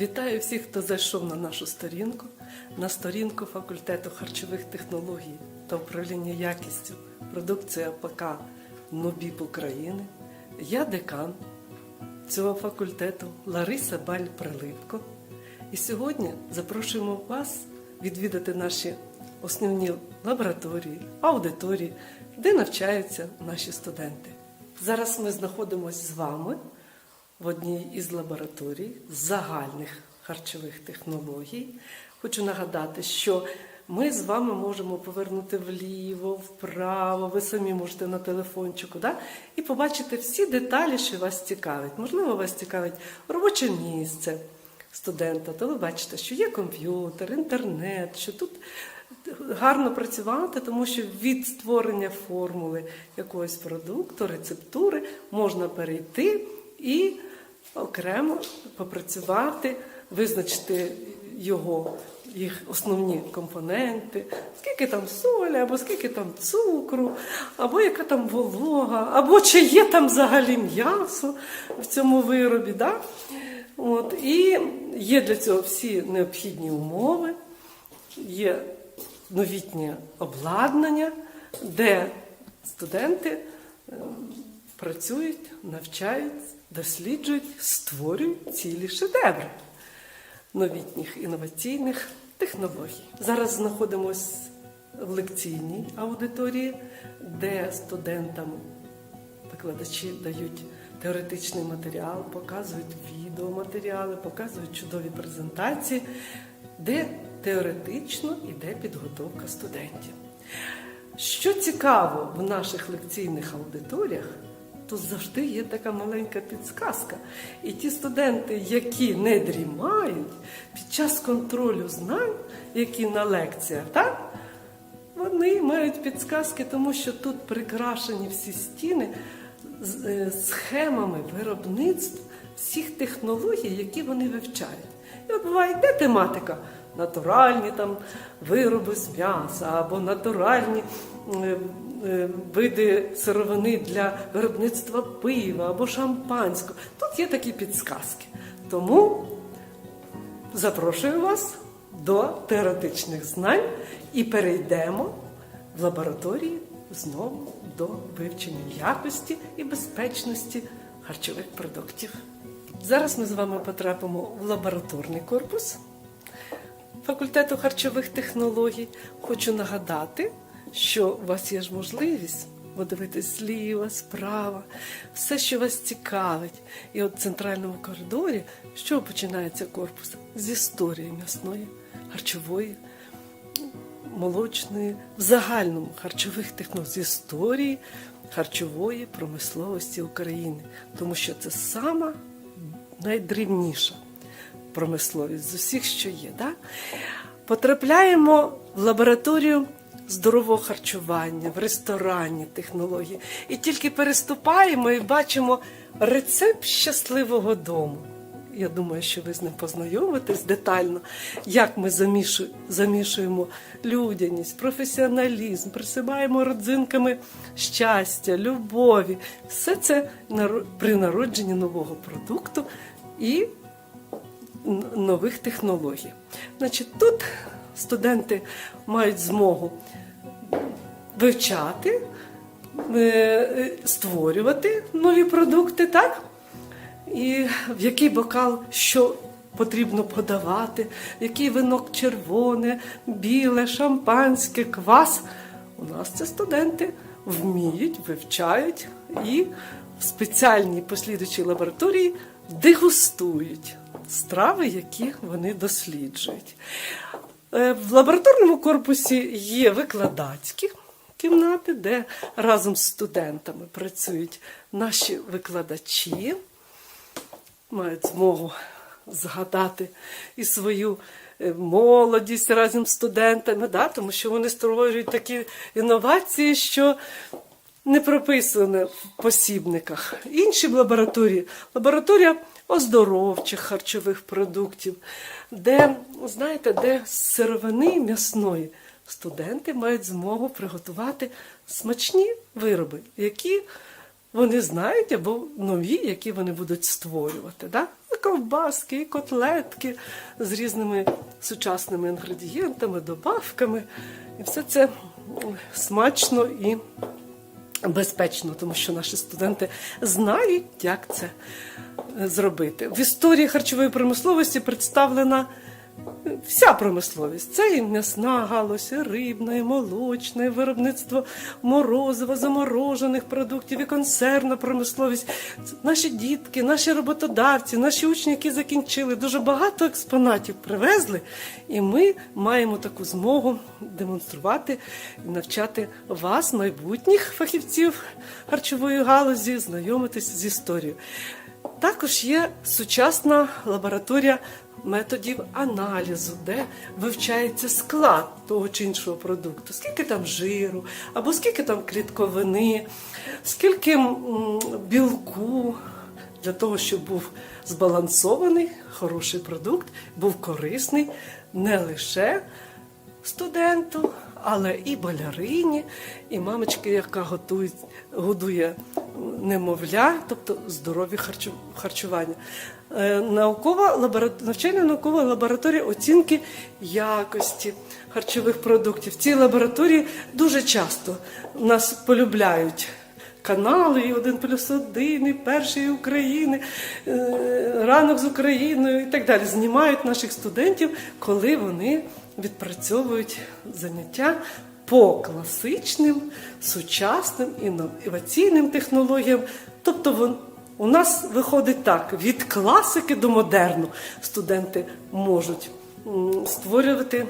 Вітаю всіх, хто зайшов на нашу сторінку, на сторінку факультету харчових технологій та управління якістю продукції АПК НОБІП України. Я декан цього факультету Лариса Баль Прилипко. І сьогодні запрошуємо вас відвідати наші основні лабораторії, аудиторії, де навчаються наші студенти. Зараз ми знаходимося з вами в одній із лабораторій загальних харчових технологій. Хочу нагадати, що ми з вами можемо повернути вліво, вправо, ви самі можете на телефончику, да? і побачити всі деталі, що вас цікавить. Можливо, вас цікавить робоче місце студента, то ви бачите, що є комп'ютер, інтернет, що тут гарно працювати, тому що від створення формули якогось продукту, рецептури можна перейти і окремо попрацювати, визначити його, їх основні компоненти, скільки там солі, або скільки там цукру, або яка там волога, або чи є там взагалі м'ясо в цьому виробі. Да? От, і є для цього всі необхідні умови, є новітнє обладнання, де студенти е, працюють, навчають, досліджують, створюють цілі шедеври новітніх інноваційних технологій. Зараз знаходимося в лекційній аудиторії, де студентам викладачі дають теоретичний матеріал, показують відеоматеріали, показують чудові презентації, де теоретично йде підготовка студентів. Що цікаво в наших лекційних аудиторіях, то завжди є така маленька підсказка. І ті студенти, які не дрімають під час контролю знань, які на лекціях, так? Вони мають підсказки, тому що тут прикрашені всі стіни з- е, схемами виробництв всіх технологій, які вони вивчають. І от буває, йде тематика натуральні там вироби з м'яса або натуральні види сировини для виробництва пива або шампанського. Тут є такі підсказки. Тому запрошую вас до теоретичних знань і перейдемо в лабораторії знову до вивчення якості і безпечності харчових продуктів. Зараз ми з вами потрапимо в лабораторний корпус факультету харчових технологій. Хочу нагадати, що у вас є ж можливість подивитись зліва, справа, все, що вас цікавить. І от в центральному коридорі, що починається корпус? З історії м'ясної, харчової, молочної, в загальному харчових технологій, з історії харчової промисловості України. Тому що це сама найдрівніша промисловість з усіх, що є. Да? Потрапляємо в лабораторію здорового харчування, в ресторанні технології. І тільки переступаємо і бачимо рецепт щасливого дому. Я думаю, що ви з ним познайомитесь детально, як ми замішуємо людяність, професіоналізм, присипаємо родзинками щастя, любові. Все це при народженні нового продукту і нових технологій. Значить, тут студенти мають змогу вивчати, е, е, створювати нові продукти, так? І в який бокал що потрібно подавати, в який винок червоне, біле, шампанське, квас. У нас це студенти вміють, вивчають і в спеціальній послідуючій лабораторії дегустують страви, які вони досліджують. Е, В лабораторному корпусі є викладацькі кімнати, де разом з студентами працюють наші викладачі, мають змогу згадати і свою е, молодість разом з студентами, да? тому що вони створюють такі інновації, що не прописане в посібниках. Інші лабораторії лабораторія оздоровчих харчових продуктів, де, знаєте, де з сировини м'ясної студенти мають змогу приготувати смачні вироби, які вони знають або нові, які вони будуть створювати. Да? ковбаски, і котлетки з різними сучасними інгредієнтами, добавками. І все це смачно і безпечно, тому що наші студенти знають, як це зробити. В історії харчової промисловості представлена вся промисловість. Це і м'ясна галузь, і рибна, і молочна, і виробництво морозива, заморожених продуктів, і консервна промисловість. Це Наші дітки, наші роботодавці, наші учні, які закінчили, дуже багато експонатів привезли, і ми маємо таку змогу демонструвати і навчати вас, майбутніх фахівців харчової галузі, знайомитись з історією. Також є сучасна лабораторія методів аналізу, де вивчається склад того чи іншого продукту, скільки там жиру, або скільки там клітковини, скільки білку, для того, щоб був збалансований, хороший продукт, був корисний не лише студенту, але і болярині, і мамочки, яка готує, годує немовля, тобто здорові харчу- харчування. Е, Наукова навчальна наукова лабораторія оцінки якості харчових продуктів. В цій лабораторії дуже часто нас полюбляють канали, і один плюс один, і перший України, е, ранок з Україною і так далі. Знімають наших студентів, коли вони відпрацьовують заняття по класичним, сучасним інноваційним технологіям. Тобто у нас виходить так: від класики до модерну студенти можуть створювати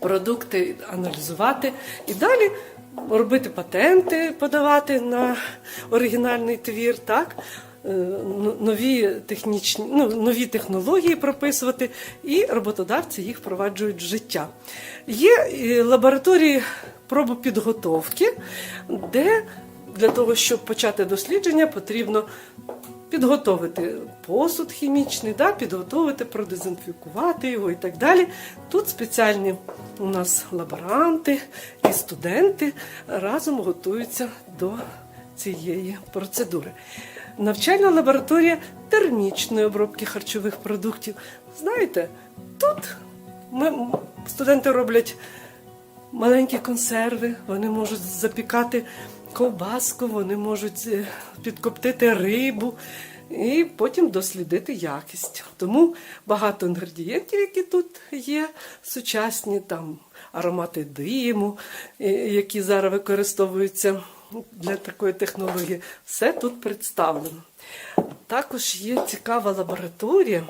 продукти аналізувати і далі робити патенти, подавати на оригінальний твір, так? Е, Нові технічні, ну, нові технології прописувати, і роботодавці їх впроваджують в життя. Є е, лабораторії пробопідготовки, де для того, щоб почати дослідження, потрібно підготовити посуд хімічний, да, підготовити, продезінфікувати його і так далі. Тут спеціальні у нас лаборанти і студенти разом готуються до цієї процедури. Навчальна лабораторія термічної обробки харчових продуктів. Знаєте, тут ми, студенти роблять маленькі консерви, вони можуть запікати ковбаску, вони можуть е, підкоптити рибу і потім дослідити якість. Тому багато інгредієнтів, які тут є, сучасні там аромати диму, е, які зараз використовуються для такої технології, все тут представлено. Також є цікава лабораторія,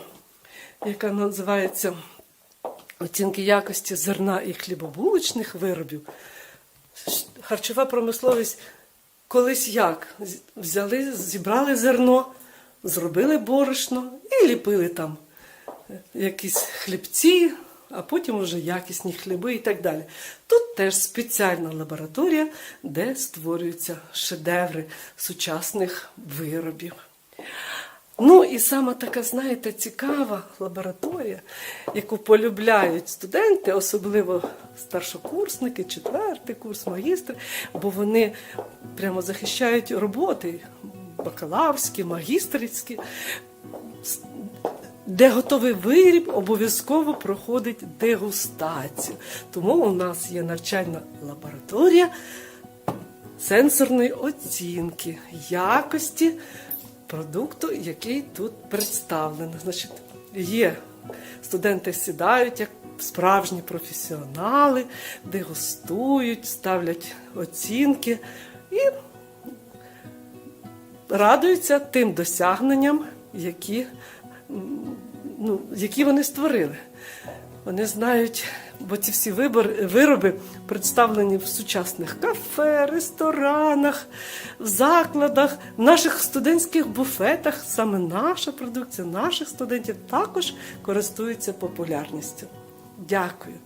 яка називається оцінки якості зерна і хлібобулочних виробів. Харчова промисловість колись як? Взяли, зібрали зерно, зробили борошно і ліпили там е, якісь хлібці, а потім вже якісні хліби і так далі. Тут теж спеціальна лабораторія, де створюються шедеври сучасних виробів. Ну і саме така, знаєте, цікава лабораторія, яку полюбляють студенти, особливо старшокурсники, четвертий курс, магістри, бо вони прямо захищають роботи бакалаврські, магістерські, де готовий виріб обов'язково проходить дегустацію. Тому у нас є навчальна лабораторія сенсорної оцінки якості продукту, який тут представлений. Значить, є студенти сідають як справжні професіонали, дегустують, ставлять оцінки і радуються тим досягненням, які, ну, які вони створили. Вони знають, бо ці всі вибор, вироби представлені в сучасних кафе, ресторанах, в закладах, в наших студентських буфетах. Саме наша продукція, наших студентів також користується популярністю. Дякую.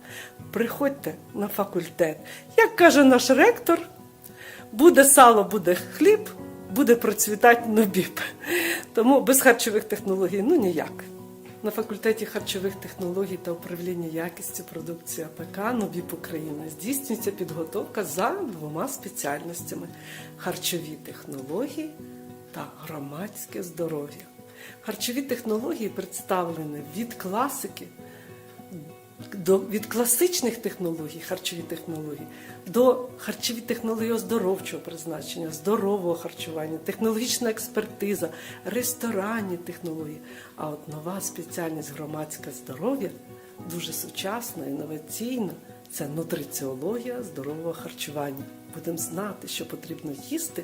Приходьте на факультет. Як каже наш ректор, буде сало, буде хліб, буде процвітати нобіб. Тому без харчових технологій ну ніяк. На факультеті харчових технологій та управління якістю продукції АПК НОБІП України здійснюється підготовка за двома спеціальностями: харчові технології та громадське здоров'я. Харчові технології представлені від класики до, від класичних технологій, харчові технології, до харчові технології оздоровчого призначення, здорового харчування, технологічна експертиза, ресторанні технології. А от нова спеціальність громадське здоров'я дуже сучасна, інноваційна. Це нутриціологія здорового харчування. Будемо знати, що потрібно їсти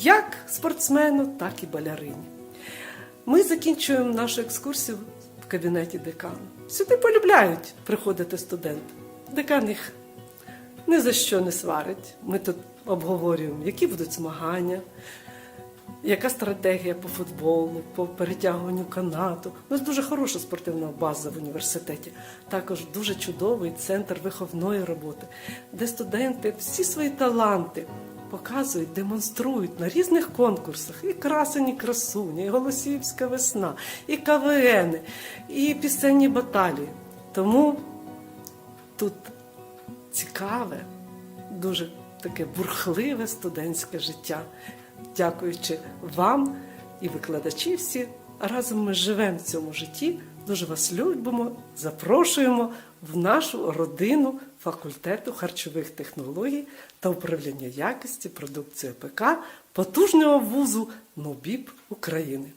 як спортсмену, так і балерині. Ми закінчуємо нашу екскурсію кабінеті декану. Сюди полюбляють приходити студенти. Декан їх ні за що не сварить. Ми тут обговорюємо, які будуть змагання, яка стратегія по футболу, по перетягуванню канату. У нас дуже хороша спортивна база в університеті. Також дуже чудовий центр виховної роботи, де студенти всі свої таланти показують, демонструють на різних конкурсах. І красені красуні, і Голосіївська весна, і КВН, і пісенні баталії. Тому тут цікаве, дуже таке бурхливе студентське життя. Дякуючи вам і викладачі всі, разом ми живемо в цьому житті. Дуже вас любимо, запрошуємо в нашу родину факультету харчових технологій та управління якості продукції ПК потужного вузу НОБІП України.